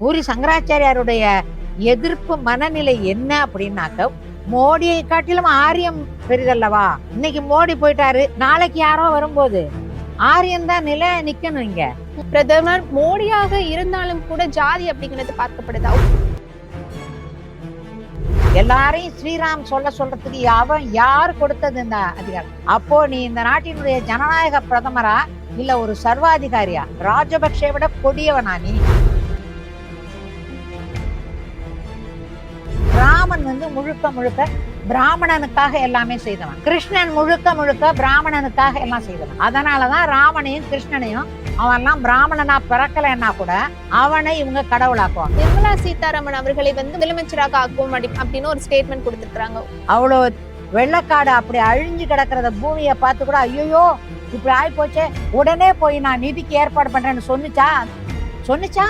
பூரி சங்கராச்சாரியாருடைய எதிர்ப்பு மனநிலை என்ன அப்படின்னாக்க மோடியை காட்டிலும் ஆரியம் பெரிதல்லவா? இன்னைக்கு மோடி போயிட்டாரு நாளைக்கு யாரோ வரும்போது. ஆரியம் தான் நிலை நிக்கணும் இங்க. பிரதமர் மோடியாக இருந்தாலும் கூட ஜாதி அப்படிங்கிறது பார்க்கப்படுதா? எல்லாரையும் ஸ்ரீராம் சொல்ல சொல்றதுக்கு அவன் யார் கொடுத்தது இந்த அதிகாரம்? அப்போ நீ இந்த நாட்டினுடைய ஜனநாயக பிரதமரா இல்ல ஒரு சர்வாதிகாரியா? ராஜபக்சே விட கொடியவனா நீ? ராமன் வந்து முழுக்க முழுக்க பிராமணனுக்காக எல்லாமே செய்தவன். கிருஷ்ணன் முழுக்க முழுக்க பிராமணனுக்காக எல்லாம் செய்தவன். அதனாலதான் ராமனையும் கிருஷ்ணனையும் அவன்லாம் பிராமணனா பிறக்கலைன்னா கூட அவனை இவங்க கடவுளாக்குவாங்க. நிர்மலா சீதாராமன் அவர்களை வந்து முதலமைச்சராக ஆக்குவோம் அப்படி அப்படின்னு ஒரு ஸ்டேட்மெண்ட் கொடுத்திருக்காங்க அவ்வளோ வெள்ளக்காடு அப்படி அழிஞ்சு கிடக்கிறத பூமியை பார்த்து கூட ஐயோ இப்படி ஆகி போச்சே உடனே போய் நான் நிதிக்கு ஏற்பாடு பண்றேன்னு சொன்னுச்சா? சொன்னுச்சா?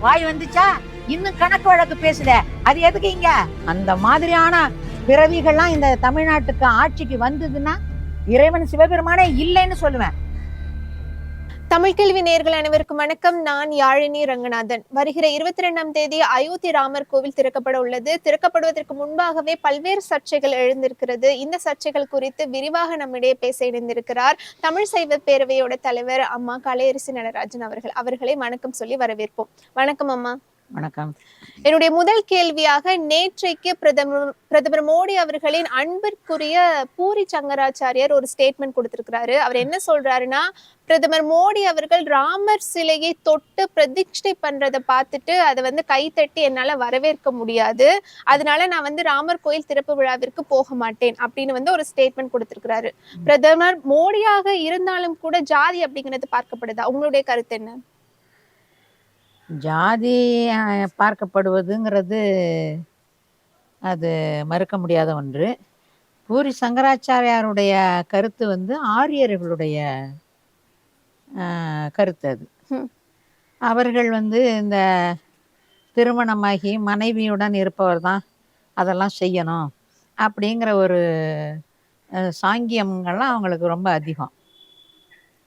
வாய் வந்துச்சா? இன்னும் கணக்கு வழக்கு பேசுத. அது எதுக்கு இங்க? அந்த மாதிரியான பிறவிகள்லாம் இந்த தமிழ்நாட்டுக்கு ஆட்சிக்கு வந்ததுன்னா இறைவன் சிவபெருமானே இல்லைன்னு சொல்லுவேன். தமிழ் கேள்வி நேர்கள் அனைவருக்கும் வணக்கம். நான் யாழினி ரங்கநாதன். வருகிற இருபத்தி ரெண்டாம் தேதி அயோத்தி ராமர் கோவில் திறக்கப்பட உள்ளது. திறக்கப்படுவதற்கு முன்பாகவே பல்வேறு சர்ச்சைகள் எழுந்திருக்கிறது. இந்த சர்ச்சைகள் குறித்து விரிவாக நம்மிடையே பேச இணைந்திருக்கிறார் தமிழ் சைவ பேரவையோட தலைவர் அம்மா கலையரசி நடராஜன் அவர்கள். அவர்களை வணக்கம் சொல்லி வரவேற்போம். வணக்கம் அம்மா. வணக்கம். என்னுடைய முதல் கேள்வியாக நேற்றைக்கு பிரதமர் பிரதமர் மோடி அவர்களின் அன்பிற்குரிய பூரி சங்கராச்சாரியார் ஒரு ஸ்டேட்மெண்ட் கொடுத்திருக்கிறாரு. அவர் என்ன சொல்றாருன்னா பிரதமர் மோடி அவர்கள் ராமர் சிலையை தொட்டு பிரதிஷ்டை பண்றதை பார்த்துட்டு அதை வந்து கைத்தட்டி என்னால வரவேற்க முடியாது. அதனால நான் வந்து ராமர் கோயில் திறப்பு விழாவிற்கு போக மாட்டேன் அப்படின்னு வந்து ஒரு ஸ்டேட்மெண்ட் கொடுத்திருக்கிறாரு. பிரதமர் மோடியாக இருந்தாலும் கூட ஜாதி அப்படிங்கிறது பார்க்கப்படுதா? உங்களுடைய கருத்து என்ன? ஜாதி பார்க்கப்படுவதுங்கிறது அது மறுக்க முடியாத ஒன்று பூரி சங்கராச்சாரியாருடைய கருத்து வந்து ஆரியர்களுடைய கருத்து அது. அவர்கள் வந்து இந்த திருமணமாகி மனைவியுடன் இருப்பவர் தான் அதெல்லாம் செய்யணும் அப்படிங்கிற ஒரு சாங்கியங்கள்லாம் அவங்களுக்கு ரொம்ப அதிகம்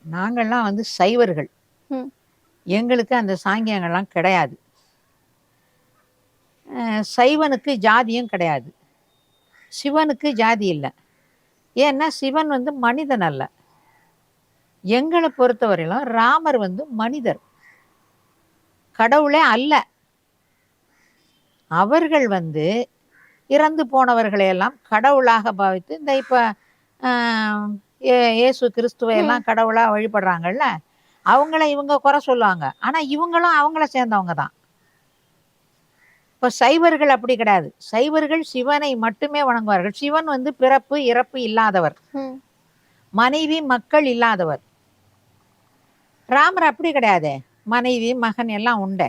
நாங்கள்லாம் வந்து சைவர்கள். எங்களுக்கு அந்த சாங்கியங்கள்லாம் கிடையாது. சைவனுக்கு ஜாதியும் கிடையாது. சிவனுக்கு ஜாதி இல்லை. ஏன்னா சிவன் வந்து மனிதன் அல்ல. எங்களை பொறுத்தவரையிலும் ராமர் வந்து மனிதர். கடவுளே அல்ல. அவர்கள் வந்து இறந்து போனவர்களை எல்லாம் கடவுளாக பாவித்து இந்த இப்போ இயேசு கிறிஸ்துவையெல்லாம் கடவுளாக வழிபடுறாங்கல்ல? அவங்கள இவங்க குறை சொல்லுவாங்க. ஆனா இவங்களும் அவங்கள சேர்ந்தவங்க தான். இப்போ சைவர்கள் அப்படி கிடையாது. சைவர்கள் சிவனை மட்டுமே வணங்குவார்கள். சிவன் வந்து பிறப்பு இறப்பு இல்லாதவர். மனைவி மக்கள் இல்லாதவர். ராமர் அப்படி கிடையாதே. மனைவி மகன் எல்லாம் உண்டு.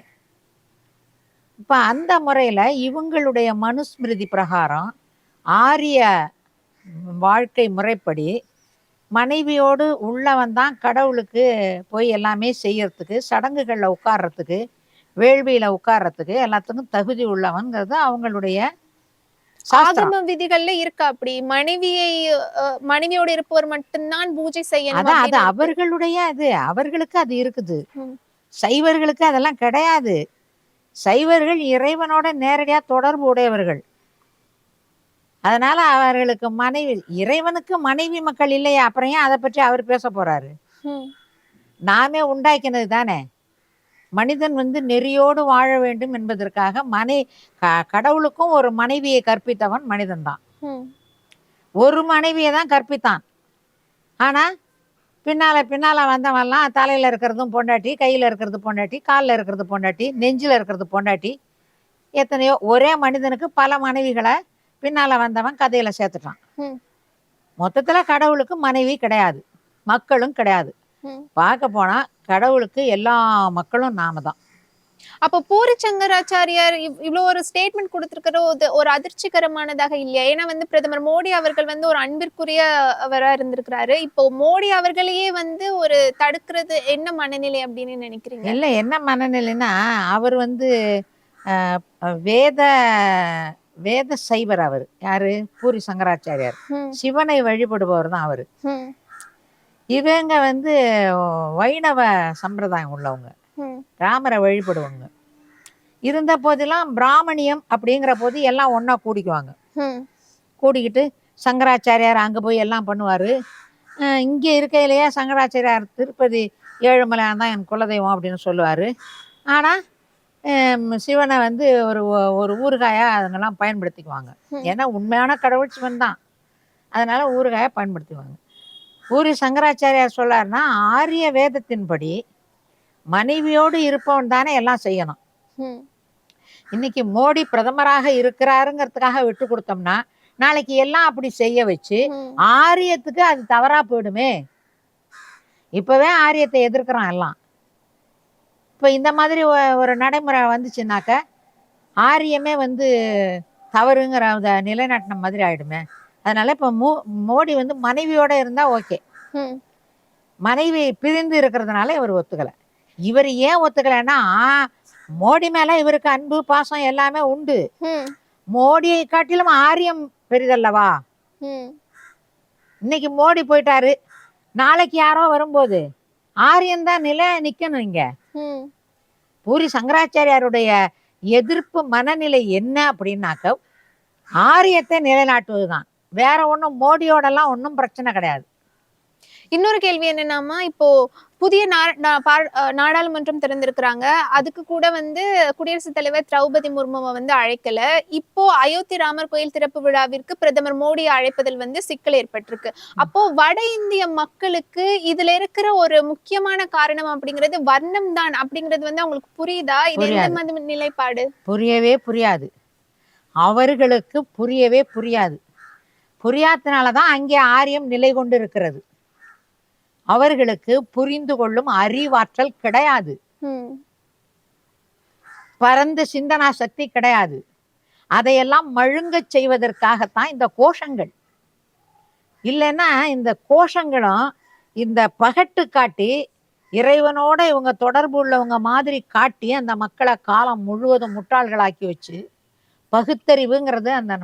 இப்போ அந்த முறையில் இவங்களுடைய மனுஸ்மிருதி பிரகாரம் ஆரிய வாழ்க்கை முறைப்படி மனைவியோடு உள்ளவன் தான் கடவுளுக்கு போய் எல்லாமே செய்யறதுக்கு சடங்குகளில் உட்கார்றதுக்கு வேள்வியில் உட்கார்றதுக்கு எல்லாத்துக்கும் தகுதி உள்ளவன்கிறது அவங்களுடைய ஆகம விதிகள்ல இருக்கா அப்படி? மனைவியை மனைவியோடு இருப்பவர் மட்டும்தான் பூஜை செய்யணும் அது. அவர்களுடைய அது அவர்களுக்கு அது இருக்குது. சைவர்களுக்கு அதெல்லாம் கிடையாது. சைவர்கள் இறைவனோட நேரடியா தொடர்பு உடையவர்கள். அதனால அவர்களுக்கு மனைவி இறைவனுக்கு மனைவி மக்கள் இல்லையா? அப்புறம் ஏன் அதை பற்றி அவர் பேச போறாரு. நாமே உண்டாக்கினது தானே? மனிதன் வந்து நெறியோடு வாழ வேண்டும் என்பதற்காக மனை கடவுளுக்கும் ஒரு மனைவியை கற்பித்தவன் மனிதன்தான் ம். ஒரு மனைவியை தான் கற்பித்தான். ஆனா பின்னால பின்னால வந்தவன்லாம் தலையில இருக்கிறதும் பொண்டாட்டி கையில இருக்கிறது பொண்டாட்டி காலில் இருக்கிறது பொண்டாட்டி நெஞ்சில இருக்கிறது பொண்டாட்டி எத்தனையோ ஒரே மனிதனுக்கு பல மனைவிகளை பின்னால வந்தவன் கதையில சேர்த்துட்டான். மொத்தத்துல கடவுளுக்கு மனைவி கிடையாது. மக்களும் கிடையாது. பார்க்க போனா கடவுளுக்கு எல்லா மக்களும் நாம தான். அப்ப பூரி சங்கராச்சாரியார் இவ்- இவ்வளவு ஒரு ஸ்டேட்மெண்ட் கொடுத்திருக்கிற ஒரு ஒரு அதிர்ச்சிகரமானதாக இல்லையா? ஏன்னா வந்து பிரதமர் மோடி அவர்கள் வந்து ஒரு அன்பிற்குரியவரா இருந்திருக்கிறாரு. இப்போ மோடி அவர்களையே வந்து ஒரு தடுக்கிறது என்ன மனநிலை அப்படின்னு நினைக்கிறீங்க? இல்லை என்ன மனநிலைன்னா அவர் வந்து வேத வேத சைவர் அவர். யாரு? பூரி சங்கராச்சாரியார். சிவனை வழிபடுபவர் தான் அவர். இவங்க வந்து வைணவ சம்பிரதாயம் உள்ளவங்க. ராமரை வழிபடுவாங்க. இருந்த போதெல்லாம் பிராமணியம் அப்படிங்கிற போது எல்லாம் ஒன்றா கூடிக்குவாங்க. கூடிக்கிட்டு சங்கராச்சாரியார் அங்கே போய் எல்லாம் பண்ணுவார். இங்கே இருக்கையிலேயே சங்கராச்சாரியார் திருப்பதி ஏழுமலையான் தான் என் குலதெய்வம் அப்படின்னு சொல்லுவார். ஆனால் சிவனை வந்து ஒரு ஒரு ஊறுகாயாக அதுங்கெல்லாம் பயன்படுத்திக்குவாங்க. ஏன்னா உண்மையான கடவுள் சிவன் தான். அதனால் ஊறுகாயை பயன்படுத்திக்குவாங்க. ஊரி சங்கராச்சாரியார் சொல்லார்னா ஆரிய வேதத்தின்படி மனைவியோடு இருப்பவன் தானே எல்லாம் செய்யணும். இன்னைக்கு மோடி பிரதமராக இருக்கிறாருங்கிறதுக்காக விட்டு கொடுத்தோம்னா நாளைக்கு எல்லாம் அப்படி செய்ய வச்சு ஆரியத்துக்கு அது தவறா போயிடுமே. இப்பவே ஆரியத்தை எதிர்க்கிறான் எல்லாம். இப்போ இந்த மாதிரி ஒரு நடைமுறை வந்துச்சுன்னாக்க ஆரியமே வந்து தவறுங்கிற அந்த நிலைநாட்டின மாதிரி ஆயிடுமே. அதனால இப்போ மோ மோடி வந்து மனைவியோட இருந்தா ஓகே. ம். மனைவி பிரிந்து இருக்கிறதுனால இவர் ஒத்துக்கலை. இவர் ஏன் ஒத்துக்கலைன்னா மோடி மேல இவருக்கு அன்பு பாசம் எல்லாமே உண்டு. மோடியை காட்டிலும் ஆரியம் பெரிதல்லவா? ம். இன்னைக்கு மோடி போயிட்டாரு. நாளைக்கு யாரோ வரும்போது ஆரியம் தான் நிலை நிக்கணும் இங்க. பூரி சங்கராச்சாரியாருடைய எதிர்ப்பு மனநிலை என்ன அப்படின்னாக்க ஆரியத்தை நிலைநாட்டுவதுதான். வேற ஒன்றும் மோடியோடலாம் ஒன்றும் பிரச்சனை கிடையாது. இன்னொரு கேள்வி என்னன்னாமா இப்போ புதிய நாடாளுமன்றம் திறந்திருக்கிறாங்க. அதுக்கு கூட வந்து குடியரசுத் தலைவர் திரௌபதி முர்முவை வந்து அழைக்கல. இப்போ அயோத்தி ராமர் கோயில் திறப்பு விழாவிற்கு பிரதமர் மோடி அழைப்பதில் வந்து சிக்கல் ஏற்பட்டிருக்கு. அப்போ வட இந்திய மக்களுக்கு இதுல இருக்கிற ஒரு முக்கியமான காரணம் அப்படிங்கிறது வர்ணம் தான் அப்படிங்கிறது வந்து அவங்களுக்கு புரியுதா? இது எந்த நிலைப்பாடு? புரியவே புரியாது. அவர்களுக்கு புரியவே புரியாது. புரியாதனால தான் அங்கே ஆரியம் நிலை கொண்டு இருக்கிறது. அவர்களுக்கு புரிந்து கொள்ளும் அறிவாற்றல் கிடையாது. பரந்த சிந்தனா சக்தி கிடையாது. அதையெல்லாம் மழுங்கச் செய்வதற்காகத்தான் இந்த கோஷங்கள். இல்லைன்னா இந்த கோஷங்களும் இந்த பகட்டு காட்டி இறைவனோட இவங்க தொடர்பு உள்ளவங்க மாதிரி காட்டி அந்த மக்களை காலம் முழுவதும் முட்டாள்களாக்கி வச்சு பகுத்தறிவுங்கிறது அந்த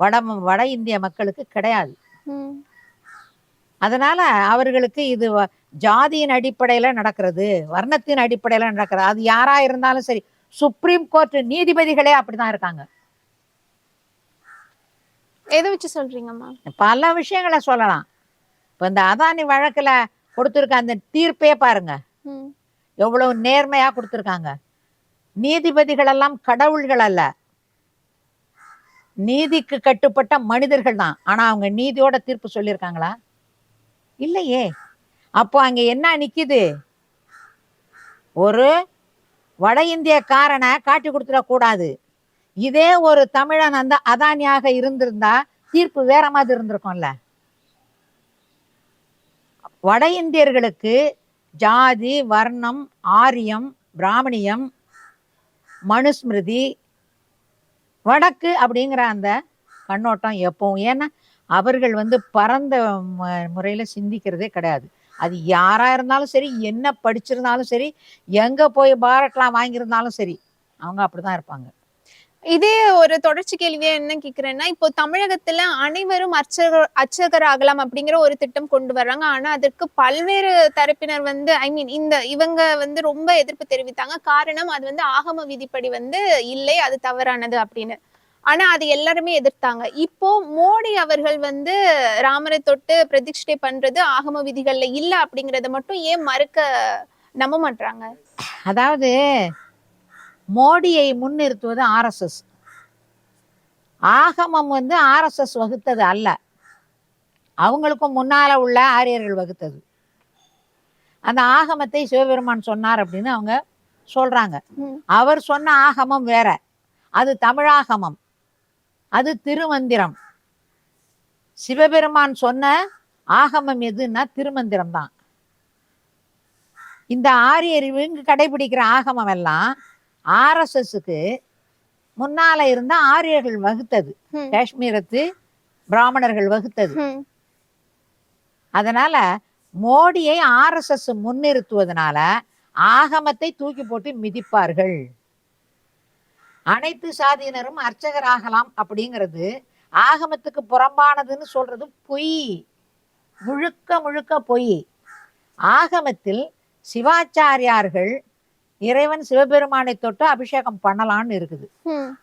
வட வட இந்திய மக்களுக்கு கிடையாது. அதனால அவர்களுக்கு இது ஜாதியின் அடிப்படையில நடக்கிறது வர்ணத்தின் அடிப்படையில நடக்கிறது. அது யாரா இருந்தாலும் சரி சுப்ரீம் கோர்ட் நீதிபதிகளே அப்படிதான் இருக்காங்க. எதை வச்சு சொல்றீங்கம்மா பல விஷயங்களை சொல்லலாம். இப்போ இந்த அதானி வழக்குல கொடுத்துருக்க அந்த தீர்ப்பே பாருங்க. எவ்வளவு நேர்மையா கொடுத்துருக்காங்க. நீதிபதிகள் எல்லாம் கடவுள்கள் அல்ல. நீதிக்கு கட்டுப்பட்ட மனிதர்கள் தான். ஆனா அவங்க நீதியோட தீர்ப்பு சொல்லியிருக்காங்களா? இல்லையே. அப்போ அங்க என்ன நிக்குது? ஒரு வட இந்தியக்காரனை காட்டி கொடுத்துடக்கூடாது இதே ஒரு தமிழன் அந்த அதானியாக இருந்திருந்தா தீர்ப்பு வேற மாதிரி இருந்திருக்கும்ல. வட இந்தியர்களுக்கு ஜாதி வர்ணம் ஆரியம் பிராமணியம் மனுஸ்மிருதி வடக்கு அப்படிங்கிற அந்த கண்ணோட்டம் எப்பவும் ஏன்னா அவர்கள் வந்து பரந்த ம- முறையில சிந்திக்கிறதே கிடையாது. அது யாரா இருந்தாலும் சரி என்ன படிச்சிருந்தாலும் சரி எங்க போய் பாரட்லாம் வாங்கியிருந்தாலும் சரி அவங்க அப்படிதான் இருப்பாங்க. இதே ஒரு தொடர்ச்சி கேள்வியா என்ன கேக்குறேன்னா இப்போ தமிழகத்துல அனைவரும் அர்ச்சகர் அர்ச்சகர் ஆகலாம் அப்படிங்கிற ஒரு திட்டம் கொண்டு வர்றாங்க. ஆனா அதற்கு பல்வேறு தரப்பினர் வந்து ஐ மீன் இந்த இவங்க வந்து ரொம்ப எதிர்ப்பு தெரிவித்தாங்க. காரணம் அது வந்து ஆகம விதிப்படி வந்து இல்லை அது தவறானது அப்படின்னு. ஆனா அது எல்லாருமே எதிர்த்தாங்க. இப்போ மோடி அவர்கள் வந்து ராமரை தொட்டு பிரதிஷ்டை பண்றது ஆகம விதிகள்ல இல்ல அப்படிங்கறத மட்டும் ஏன் மறுக்க நம்ப மாட்றாங்க? அதாவது மோடியை முன்னிறுத்துவது ஆர்எஸ்எஸ் ஆகமம் வந்து ஆர்எஸ்எஸ் வகுத்தது அல்ல. அவங்களுக்கும் முன்னால உள்ள ஆரியர்கள் வகுத்தது. அந்த ஆகமத்தை சிவபெருமான் சொன்னார் அப்படின்னு அவங்க சொல்றாங்க. ம். அவர் சொன்ன ஆகமம் வேற. அது தமிழாகமம். அது திருமந்திரம். சிவபெருமான் சொன்ன ஆகமம் எதுன்னா திருமந்திரம் தான் இந்த ஆரியர் இவங்க கடைபிடிக்கிற ஆகமம் எல்லாம் ஆர்எஸ்எஸ்க்கு முன்னால இருந்த ஆரியர்கள் வகுத்தது. காஷ்மீரத்து பிராமணர்கள் வகுத்தது. அதனால மோடியை ஆர்எஸ்எஸ் முன்னிறுத்துவதனால ஆகமத்தை தூக்கி போட்டு மிதிப்பார்கள். அனைத்து சாதியினரும் அர்ச்சகர் ஆகலாம் அப்படிங்கிறது ஆகமத்துக்கு புறம்பானதுன்னு சொல்றது பொய். முழுக்க முழுக்க பொய். ஆகமத்தில் சிவாச்சாரியார்கள் இறைவன் சிவபெருமானை தொட்டு அபிஷேகம் பண்ணலாம்னு இருக்குது.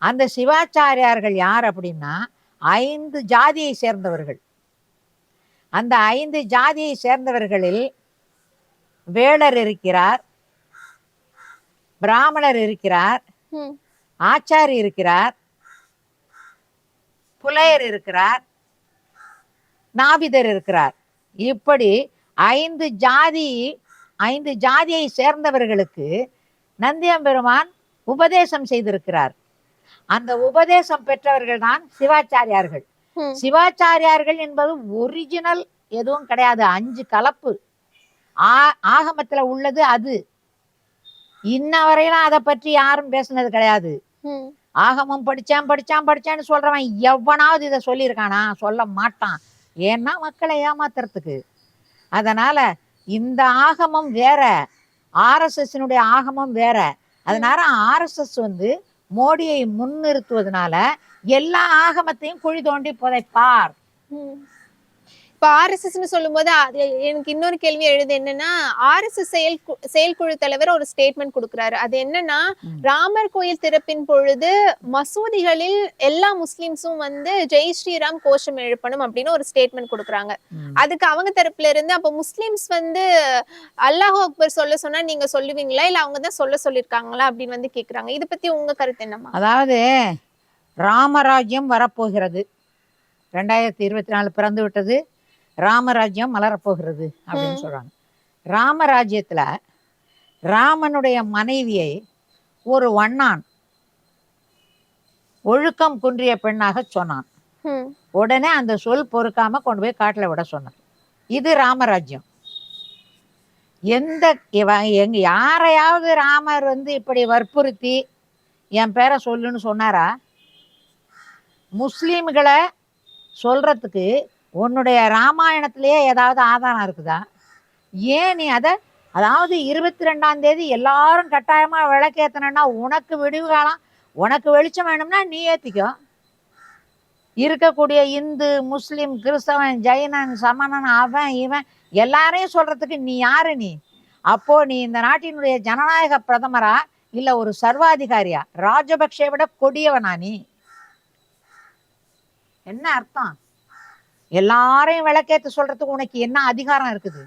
அந்த சிவாச்சாரியார்கள் யார் அப்படின்னா ஐந்து ஜாதியை சேர்ந்தவர்கள். அந்த ஐந்து ஜாதியை சேர்ந்தவர்களில் வேளர் இருக்கிறார் பிராமணர் இருக்கிறார் ஆச்சாரி இருக்கிறார் புலையர் இருக்கிறார் நாபிதர் இருக்கிறார். இப்படி ஐந்து ஜாதி ஐந்து ஜாதியை சேர்ந்தவர்களுக்கு நந்தியம்பெருமான் உபதேசம் செய்திருக்கிறார். அந்த உபதேசம் பெற்றவர்கள் தான் சிவாச்சாரியார்கள். சிவாச்சாரியார்கள் என்பது ஒரிஜினல் எதுவும் கிடையாது. அஞ்சு கலப்பு. ஆ ஆகமத்துல உள்ளது அது. இன்ன வரையிலும் அதை பற்றி யாரும் பேசுனது கிடையாது. ஆகமம் படிச்சான் படிச்சான் படிச்சான்னு சொல்றவன் எவனாவது இதை சொல்லியிருக்கானா? சொல்ல மாட்டான். ஏன்னா மக்களை ஏமாத்துறதுக்கு. அதனால இந்த ஆகமம் வேற ஆர்எஸ்எஸ்னுடைய ஆகமம் வேற. அதனால ஆர்எஸ்எஸ் வந்து மோடியை முன்னிறுத்துவதனால எல்லா ஆகமத்தையும் குழி தோண்டி புதைப்பார். இப்ப ஆர்எஸ்எஸ்னு சொல்லும்போது அது எனக்கு இன்னொரு கேள்வி எழுது என்னன்னா ஆர்எஸ்எஸ் செயல் செயற்குழு தலைவர் ஒரு ஸ்டேட்மெண்ட் கொடுக்குறாரு. அது என்னன்னா. ராமர் கோயில் திறப்பின் பொழுது மசூதிகளில் எல்லா முஸ்லிம்ஸும் வந்து ஜெய் ஸ்ரீராம் கோஷம் எழுப்பணும் அப்படின்னு ஒரு ஸ்டேட்மெண்ட் கொடுக்குறாங்க. அதுக்கு அவங்க தரப்புல இருந்து அப்ப முஸ்லிம்ஸ் வந்து அல்லாஹ் அக்பர் சொல்ல சொன்னா நீங்க சொல்லுவீங்களா? இல்ல அவங்க தான் சொல்ல சொல்லிருக்காங்களா? அப்படின்னு வந்து கேக்குறாங்க. இத பத்தி உங்க கருத்து என்னம்மா? அதாவது ராமராஜ்யம் வரப்போகிறது. ரெண்டாயிரத்தி இருபத்தி நாலு பிறந்து விட்டது ராமராஜ்யம் மலரப்போகிறது அப்படின்னு. சொல்றாங்க. ராமராஜ்யத்துல ராமனுடைய மனைவியை ஒரு வண்ணான் ஒழுக்கம் குன்றிய பெண்ணாக சொன்னான். உடனே அந்த சொல் பொறுக்காம கொண்டு போய் காட்டுல விட சொன்னான் இது ராமராஜ்யம். எந்த எங்க யாரையாவது ராமர் வந்து இப்படி வற்புறுத்தி என் பேரை சொல்லுன்னு சொன்னாரா? முஸ்லீம்களை சொல்றதுக்கு உன்னுடைய ராமாயணத்திலேயே ஏதாவது ஆதாரம் இருக்குதா? ஏன் நீ அதை அதாவது இருபத்தி ரெண்டாம் தேதி எல்லாரும் கட்டாயமாக விளக்கேத்தணும்னா உனக்கு விடிவு காலம் உனக்கு வெளிச்சம் வேணும்னா நீ ஏற்றிக்கோ இருக்கக்கூடிய இந்து முஸ்லீம் கிறிஸ்தவன் ஜெயினன் சமணன் அவன் இவன் எல்லாரையும் சொல்கிறதுக்கு நீ யாரு நீ? அப்போது நீ இந்த நாட்டினுடைய ஜனநாயக பிரதமரா இல்லை ஒரு சர்வாதிகாரியா? ராஜபக்ஷை விட கொடியவனா நீ? என்ன அர்த்தம்? எல்லாரையும் விளக்கேற்று சொல்றதுக்கு உனக்கு என்ன அதிகாரம் இருக்குது?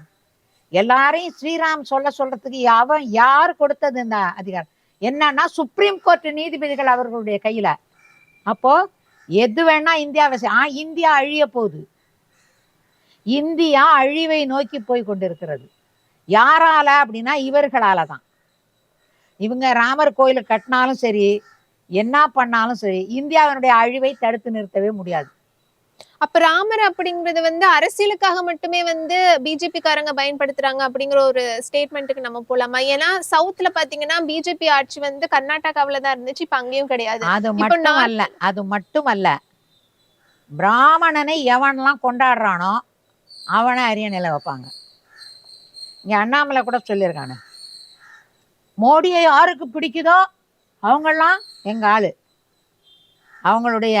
எல்லாரையும் ஸ்ரீராம் சொல்ல சொல்றதுக்கு அவன் யார் கொடுத்தது இந்த அதிகாரம்? என்னன்னா சுப்ரீம் கோர்ட் நீதிபதிகள் அவர்களுடைய கையில. அப்போ எது வேணா இந்தியாவை ஆ இந்தியா அழிய போகுது. இந்தியா அழிவை நோக்கி போய் கொண்டிருக்கிறது. யாரால அப்படின்னா இவர்களால தான். இவங்க ராமர் கோயில் கட்டினாலும் சரி என்ன பண்ணாலும் சரி இந்தியாவினுடைய அழிவை தடுத்து நிறுத்தவே முடியாது. அப்ப ராமர் அப்படிங்கறது வந்து அரசியலுக்காக மட்டுமே வந்து பிஜேபி காரங்க பயன்படுத்துறாங்க அப்படிங்கிற ஒரு ஸ்டேட்மெண்ட்டுக்கு நம்ம போலாமா? ஏன்னா சவுத்ல பாத்தீங்கன்னா பிஜேபி ஆட்சி வந்து கர்நாடகாவில தான் இருந்துச்சு இப்ப அங்கேயும் கிடையாது. அது மட்டும் அல்ல அது மட்டும் அல்ல பிராமணனை எவன்லாம் கொண்டாடுறானோ அவனை அரிய நிலை வைப்பாங்க. இங்க அண்ணாமலை கூட சொல்லியிருக்கானு. மோடியை யாருக்கு பிடிக்குதோ அவங்கெல்லாம் எங்க ஆளு. அவங்களுடைய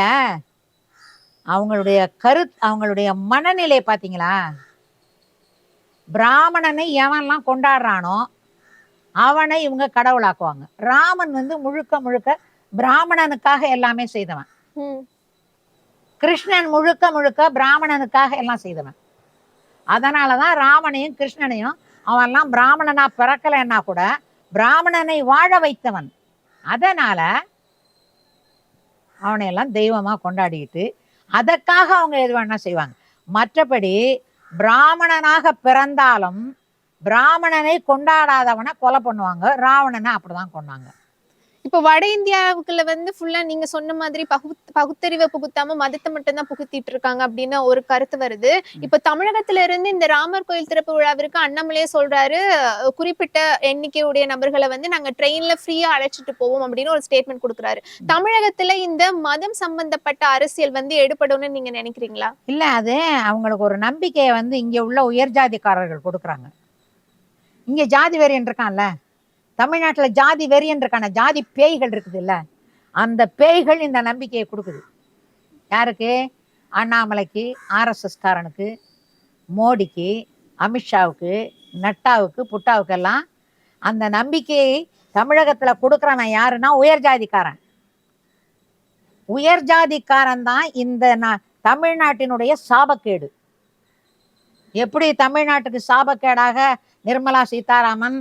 அவங்களுடைய கரு அவங்களுடைய மனநிலை பார்த்தீங்களா பிராமணனை எவன்லாம் கொண்டாடுறானோ அவனை இவங்க கடவுளாக்குவாங்க. ராமன் வந்து முழுக்க முழுக்க பிராமணனுக்காக எல்லாமே செய்தவன். கிருஷ்ணன் முழுக்க முழுக்க பிராமணனுக்காக எல்லாம் செய்தவன். அதனால தான் ராமனையும் கிருஷ்ணனையும் அவன்லாம் பிராமணனா பிறக்கலைன்னா கூட பிராமணனை வாழ வைத்தவன். அதனால அவனை எல்லாம் தெய்வமா கொண்டாடிக்கிட்டு அதற்காக அவங்க எது வேணா செய்வாங்க. மற்றபடி பிராமணனாக பிறந்தாலும் பிராமணனை கொண்டாடாதவனை கொலை பண்ணுவாங்க ராவணனை அப்படிதான் கொண்டாங்க இப்ப வட இந்தியாவுக்குள்ள வந்து ஃபுல்லா நீங்க சொன்ன மாதிரி பகு பகுத்தறிவை புகுத்தாம மதத்தை மட்டும் தான் புகுத்திட்டு இருக்காங்க அப்படின்னு ஒரு கருத்து வருது. இப்ப தமிழகத்துல இருந்து இந்த ராமர் கோயில் திறப்பு விழாவிற்கு அண்ணாமலையே சொல்றாரு குறிப்பிட்ட எண்ணிக்கையுடைய நபர்களை வந்து நாங்க ட்ரெயின்ல ஃப்ரீயா அழைச்சிட்டு போவோம் அப்படின்னு ஒரு ஸ்டேட்மெண்ட் கொடுக்குறாரு. தமிழகத்துல இந்த மதம் சம்பந்தப்பட்ட அரசியல் வந்து எடுபடும்னு நீங்க நினைக்கிறீங்களா? இல்ல அது அவங்களுக்கு ஒரு நம்பிக்கையை வந்து இங்க உள்ள உயர் ஜாதிக்காரர்கள் கொடுக்குறாங்க. இங்க ஜாதி வெறியன் இருக்கான்ல? தமிழ்நாட்டில் ஜாதி வெறியன் ஜாதி பேய்கள் இருக்குது இல்லை அந்த பேய்கள் இந்த நம்பிக்கையை கொடுக்குது. யாருக்கு? அண்ணாமலைக்கு ஆர்எஸ்எஸ்காரனுக்கு மோடிக்கு அமித்ஷாவுக்கு நட்டாவுக்கு புட்டாவுக்கு எல்லாம் அந்த நம்பிக்கையை தமிழகத்தில் கொடுக்கறவன் யாருன்னா உயர் ஜாதிக்காரன். உயர் ஜாதிக்காரன் தான் இந்த நான் தமிழ்நாட்டினுடைய சாபக்கேடு. எப்படி தமிழ்நாட்டுக்கு சாபக்கேடாக நிர்மலா சீதாராமன்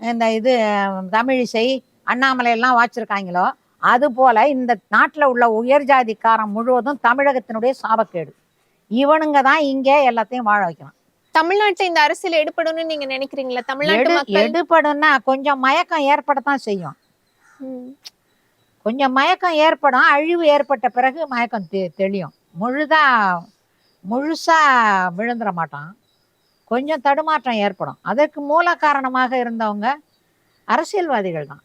இந்த இது தமிழிசை அண்ணாமலை எல்லாம் வாச்சிருக்காங்களோ அது போல இந்த நாட்டில் உள்ள உயர் ஜாதிக்காரன் முழுவதும் தமிழகத்தினுடைய சாபக்கேடு. இவனுங்க தான் இங்கே எல்லாத்தையும் வாழ வைக்கிறான் தமிழ்நாட்டுல இந்த அரசியல் எடுபடும்னு நீங்க நினைக்கிறீங்களா? தமிழ்நாட்டு எடுபடும்னா கொஞ்சம் மயக்கம் ஏற்படத்தான் செய்யும். கொஞ்சம் மயக்கம் ஏற்படும் அழிவு ஏற்பட்ட பிறகு மயக்கம் தெ தெளியும். முழுதா முழுசா விழுந்துட மாட்டான். கொஞ்சம் தடுமாற்றம் ஏற்படும். அதற்கு மூல காரணமாக இருந்தவங்க அரசியல்வாதிகள் தான்.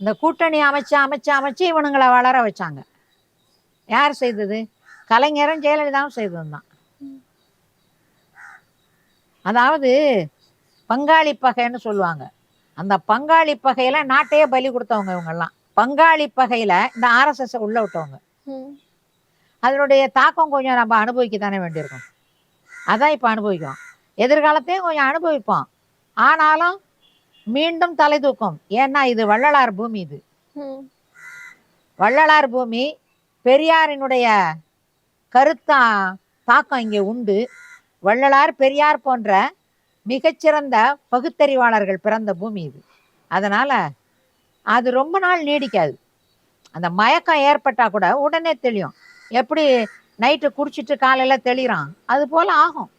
இந்த கூட்டணி அமைச்சு அமைச்சு அமைச்சு இவனுங்களை வளர வச்சாங்க. யார் செய்தது? கலைஞரும் ஜெயலலிதாவும் செய்தது தான். அதாவது பங்காளி பகைன்னு சொல்லுவாங்க. அந்த பங்காளி பகையில நாட்டையே பலி கொடுத்தவங்க இவங்கெல்லாம். பங்காளி பகையில இந்த ஆர்எஸ்எஸ் உள்ள விட்டவங்க. அதனுடைய தாக்கம் கொஞ்சம் நம்ம அனுபவிக்க தானே வேண்டியிருக்கும். அதான் இப்போ அனுபவிக்கிறோம். எதிர்காலத்தையும் கொஞ்சம் அனுபவிப்போம். ஆனாலும் மீண்டும் தலை தூக்கும். ஏன்னா இது வள்ளலார் பூமி இது. வள்ளலார் பூமி பெரியாரினுடைய கருத்தா தாக்கம் இங்கே உண்டு. வள்ளலார் பெரியார் போன்ற மிகச்சிறந்த பகுத்தறிவாளர்கள் பிறந்த பூமி இது. அதனால அது ரொம்ப நாள் நீடிக்காது. அந்த மயக்கம் ஏற்பட்டா கூட உடனே தெளியும். எப்படி நைட்டு குடிச்சிட்டு காலையில தெளிறான் அது போல ஆகும்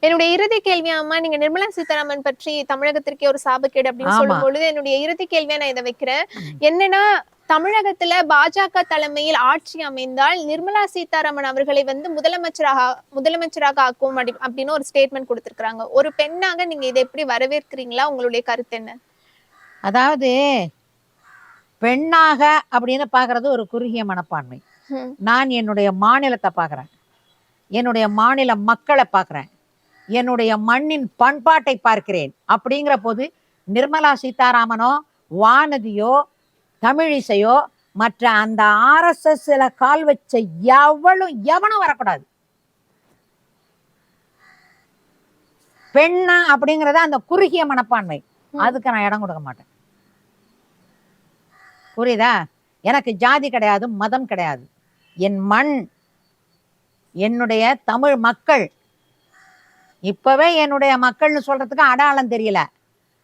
என்னுடைய இறுதி கேள்வி அம்மா நீங்க நிர்மலா சீதாராமன் பற்றி தமிழகத்திற்கே ஒரு சாபக்கேடு அப்படின்னு. சொல்லும் பொழுது என்னுடைய இறுதி கேள்வியா நான் இதை வைக்கிறேன். என்னன்னா தமிழகத்துல பாஜக தலைமையில் ஆட்சி அமைந்தால் நிர்மலா சீதாராமன் அவர்களை வந்து முதலமைச்சராக முதலமைச்சராக ஆக்கும் அப்படி- அப்படின்னு ஒரு ஸ்டேட்மெண்ட் கொடுத்திருக்காங்க ஒரு பெண்ணாக நீங்க இதை எப்படி வரவேற்கிறீங்களா உங்களுடைய கருத்து என்ன அதாவது பெண்ணாக அப்படின்னு பார்க்கறது ஒரு குறுகிய மனப்பான்மை. நான் என்னுடைய மாநிலத்தை பார்க்குறேன். என்னுடைய மாநில மக்களை பார்க்குறேன். என்னுடைய மண்ணின் பண்பாட்டை பார்க்கிறேன். அப்படிங்கிற போது நிர்மலா சீதாராமனோ வானதியோ தமிழிசையோ மற்ற அந்த ஆர்எஸ்எஸ்ல கால் வச்ச எவளும் எவனும் வரக்கூடாது. பெண்ணா அப்படிங்கறத அந்த குறுகிய மனப்பான்மை. அதுக்கு நான் இடம் கொடுக்க மாட்டேன். புரியுதா? எனக்கு ஜாதி கிடையாது மதம் கிடையாது. என் மண் என்னுடைய தமிழ் மக்கள். இப்பவே என்னுடைய மக்கள்னு சொல்றதுக்கு அடையாளம் தெரியல.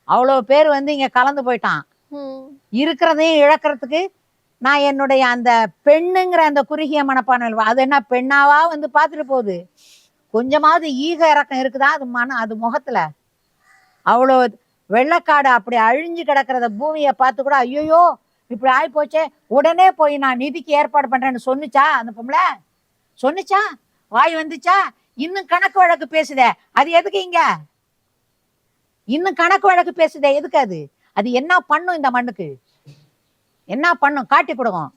அவ்வளோ பேர் வந்து இங்க கலந்து போயிட்டான். இருக்கிறதையும் இழக்கிறதுக்கு நான் என்னுடைய அந்த பெண்ணுங்கிற அந்த குறுகிய மனப்பான்மை அது என்ன பெண்ணாவா வந்து பார்த்துட்டு போகுது. கொஞ்சமாவது ஈக இறக்கம் இருக்குதா? அது மன அது முகத்துல. அவ்வளோ வெள்ளக்காடு அப்படி அழிஞ்சு கிடக்கிறத பூமியை பார்த்து கூட ஐயோ இப்படி ஆகி போச்சே உடனே போய் நான் நிதிக்கு ஏற்பாடு பண்றேன்னு சொன்னுச்சா அந்த பொம்பளை? சொன்னுச்சா? வாய் வந்துச்சா? இன்னும் கணக்கு வழக்கு பேசுதே. அது எதுக்கு இங்க? இன்னும் கணக்கு வழக்கு பேசுதே. எதுக்கு அது? அது என்ன பண்ணும் இந்த மண்ணுக்கு? என்ன பண்ணும்? காட்டி கொடுக்கும்.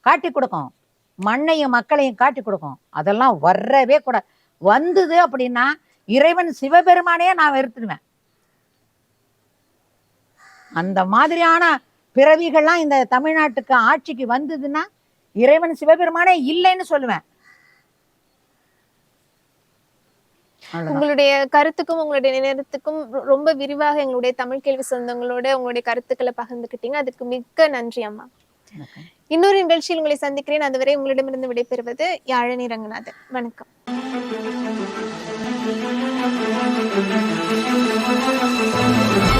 காட்டி கொடுக்கும். மண்ணையும் மக்களையும் காட்டி கொடுக்கும். அதெல்லாம் வரவே கூட வந்தது அப்படின்னா இறைவன் சிவபெருமானே நான் வெறுத்துடுவேன். அந்த மாதிரியான பிறவிகள்லாம் இந்த தமிழ்நாட்டுக்கு ஆட்சிக்கு வந்ததுன்னா இறைவன் சிவபெருமானே இல்லைன்னு சொல்லுவேன். உங்களுடைய கருத்துக்கும் உங்களுடைய நேரத்துக்கும் ரொம்ப விரிவாக எங்களுடைய தமிழ் கேள்வி சொந்தங்களோட உங்களுடைய கருத்துக்களை பகிர்ந்துக்கிட்டீங்க அதுக்கு மிக்க நன்றி அம்மா. இன்னொரு நிகழ்ச்சியில் உங்களை சந்திக்கிறேன் அதுவரை உங்களிடமிருந்து விடைபெறுவது யாழினி ரங்கநாதன் வணக்கம் Thank you.